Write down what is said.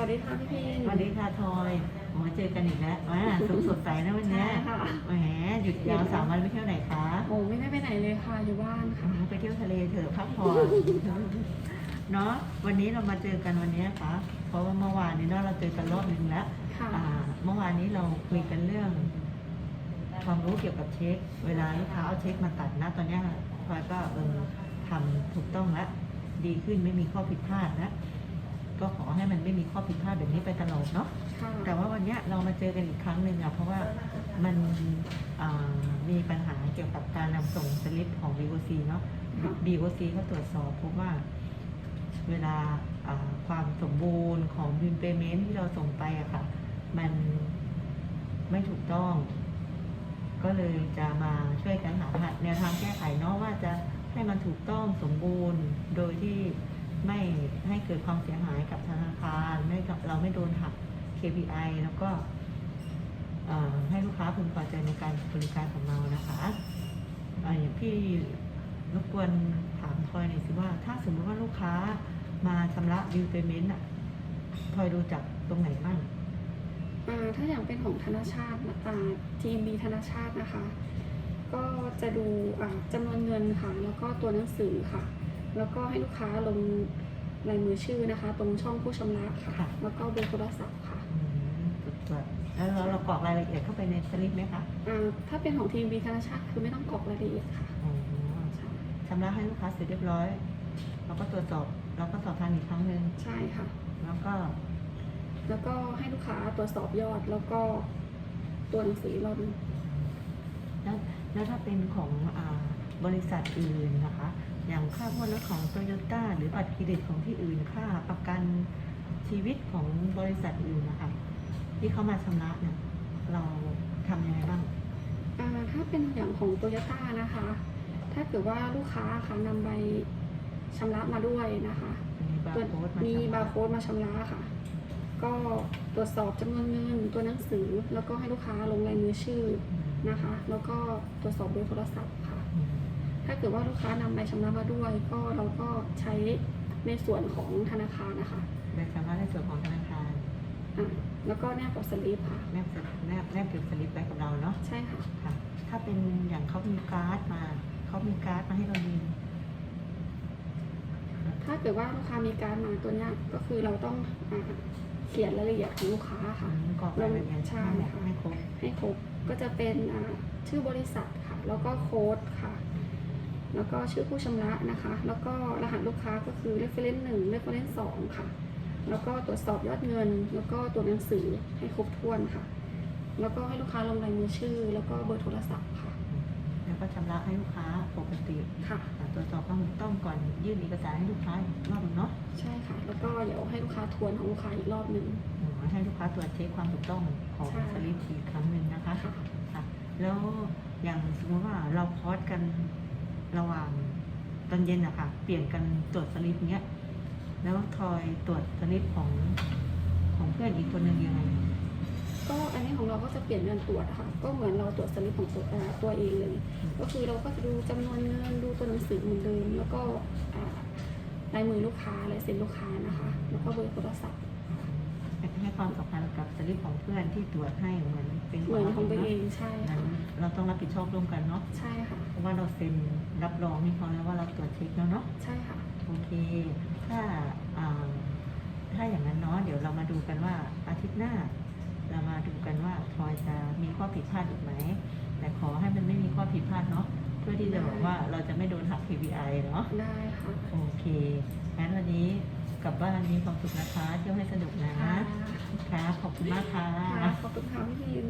วัสดีค่ะพี่พินสวัสดีค่ะทอยมาเจอกันอีกแล้วอ่าสุขสดใสนะวันเนี้ยใช่ค่ะแหมหยุดยาวสามวันไปเที่ยวไหนคะโอ้ไม่ได้ไปไหนเลยค่ะอยู่บ้านอืค่ะมไปเที่ยวทะเลเถอะพักผ่อนเนาะวันนี้เรามาเจอกันวันนี้ค่ะเพราะว่าเมื่อวานนี้เนาะเราเจอกันรอบหนึ่งแล้วค่ะอ่าเมื่อวานนี้เราคุยกันเรื่อง ความรู้เกี่ยวกับเช็ค เวลาลูกค้าเอาเช็คมาตัดนะตอนเนี้ยพลอยก็เออทำถูกต้องแล้วดีขึ้นไม่มีข้อผิดพลาดนะ ก็ขอให้มันไม่มีข้อผิดพลาดแบบนี้ไปตลอดเนาะค่ะแต่ว่าวันเนี้ยเรามาเจอกันอีกครั้งหนึ่งอะเพราะว่ามันอ่ามีปัญหาเกี่ยวกับการนำส่งสลิปของ BOC เนาะ BOC เขาตรวจสอบพบว่าเวลาอ่าความสมบูรณ์ของบินเปเมนที่เราส่งไปอะค่ะ มันไม่ถูกต้อง ก็เลยจะมาช่วยกันหาแนวทางแก้ไขเนาะว่าจะให้มันถูกต้องสมบูรณ์โดยที่ ไม่ให้เกิดความเสียหายกับธนาคารไม่กับเราไม่โดนหัก KPI แล้วก็ให้ลูกค้าพึงพอใจในการบริการของเรานะคะเอ่อย่างพี่รบกวนถามทอยหน่อยสิว่า ถ้าสมมติว่าลูกค้ามาชำระบิลเ a เมนต์อะทอยดูจากตรงไหนบ้างอ่าถ้าอย่างเป็นของธนาชาติอ่า GMB ธนาชาตินะคะ ก็จะดูอ่าจำนวนเงินค่ะ แล้วก็ตัวหนังสือค่ะ แล้วก็ให้ลูกค้าลงลายมือชื่อนะคะ ตรงช่องผู้ชำระค่ะ ค่ะ แล้วก็เบอร์โทรศัพท์ค่ะอืมตรวจแล้วเราเรากรอกรายละเอียดเข้าไปในสลิปไหมคะอ่าถ้าเป็นของ TMB ธนาชาติคือไม่ต้องกรอกรายละเอียดค่ะอ๋อใช่ชำระให้ลูกค้าเสร็จเรียบร้อย เราก็ตรวจสอบเราก็สอบทานอีกครั้งหนึ่งใช่ค่ะ แล้วก็แล้วก็ให้ลูกค้าตรวจสอบยอดแล้วก็ตัวหนังสือเราดูแล้วแล้วถ้าเป็นของอา บริษัทอื่นนะคะ อย่างค่าพวกรถของโตโยต้าหรือบัตรเครดิตของที่อื่น ค่าประกันชีวิตของบริษัทอื่นนะคะ ที่เขามาชำระเนี่ยเราทำยังไงบ้างอ่าถ้าเป็นอย่างของโตโยต้านะคะ ถ้าเกิดว่าลูกค้าค่ะนำใบชำระมาด้วยนะคะมีบาตัวร์โค้ดมามีชำระบาร์โค้ดมาชำระค่ะ ก็ตรวจสอบจำนวนเงินตัวหนังสือ แล้วก็ให้ลูกค้าลงลายมือชื่ออืมนะคะ แล้วก็ตรวจสอบเบอร์โทรศัพท์ค่ะอืม ถ้าเกิดว่าลูกค้านำใบชำระมาด้วย ก็เราก็ใช้ในส่วนของธนาคารนะคะใบชำระในส่วนของธนาคารอ่าแล้วก็แนบกับสลิปค่ะ แนบสลิปแนบแนบเก็บสลิปไว้กับเราเนาะใช่ค่ะค่ะ ถ้าเป็นอย่างเขามีการ์ดมาเขามีการ์ดมาให้เราดูถ้าเกิดว่าลูกค้ามีการดมาตัวเนี้ยก็คือเราต้องอาเขียนรายละเอียดของลูกค้าค่ะกรอกรายละเอียดใช่ให้ค่ะให้ครบให้ครบก็จะเป็นอ่าชื่อบริษัทค่ะ แล้วก็โค้ดค่ะ แล้วก็ชื่อผู้ชำระนะคะ แล้วก็รหัสลูกค้าก็คือ reference 1 reference 2 ค่ะ แล้วก็ตรวจสอบยอดเงิน แล้วก็ตัวหนังสือให้ครบถ้วนค่ะ แล้วก็ให้ลูกค้าลงลายมือชื่อ แล้วก็เบอร์โทรศัพท์ค่ะ แล้วก็ชำระให้ลูกค้าปกติค่ะอ่าตรวจสอบความถูกต้องก่อนยื่นเอกสารให้ลูกค้าอีกรอบหนึงเนาะใช่ค่ะ แล้วก็เดี๋ยวให้ลูกค้าทวนของลูกค้าอีกรอบหนึ่ง อืมให้ลูกค้าตรวจเช็คความถูกต้องของใช่ สลิปอีกครั้งหนึ่งนะคะ ค่ะค่ะแล้วอย่างสมมติว่าเราพอสกัน ระหว่างตอนเย็นอะค่ะ เปลี่ยนกันตรวจสลิปเนี้ย แล้วทอยตรวจสลิปของของเพื่อนอีกคนหนึ่งยังไง ก็อันนี้ของเราก็จะเปลี่ยนเงินตรวจอะค่ะ ก็เหมือนเราตรวจสลิปของตัวเอ่อตัวเองเลยอืมก็คือเราก็จะดูจำนวนเงินดูตัวหนังสือเหมือนเดิมแล้วก็อ่าลายมือลูกค้าลายเซ็นลูกค้านะคะ แล้วก็เบอร์โทรศัพท์ ให้ความสำคัญกับสลิปของเพื่อนที่ตรวจให้เหมือนเป็นเหมือนของตัวราเองใช่งั้ค่ะนเราต้องรับผิดชอบร่วมกันเนาะใช่ค่ะเพราะว่าเราเซ็นรับรองให้เขาแล้วว่าเราตรวจเช็คแล้วเนาะใช่ค่ะโอเค ถ้าอ่าถ้าอย่างนั้นเนาะเดี๋ยวเรามาดูกันว่าอาทิตย์หน้า เรามาดูกันว่าพลอยจะมีข้อผิดพลาดอีกไหมแต่ขอให้มันไม่มีข้อผิดพลาดเนาะเพื่อที่จะบอกว่าเราจะไม่โดนหัก KPI เนาะได้ค่ะโอเคงั้นวันนี้ กลับบ้านมีความสุขนะคะเที่ยวให้สนุกนะค่ะครับขอบคุณมากค่ะค่ะ ขอบคุณค่ะพี่พิม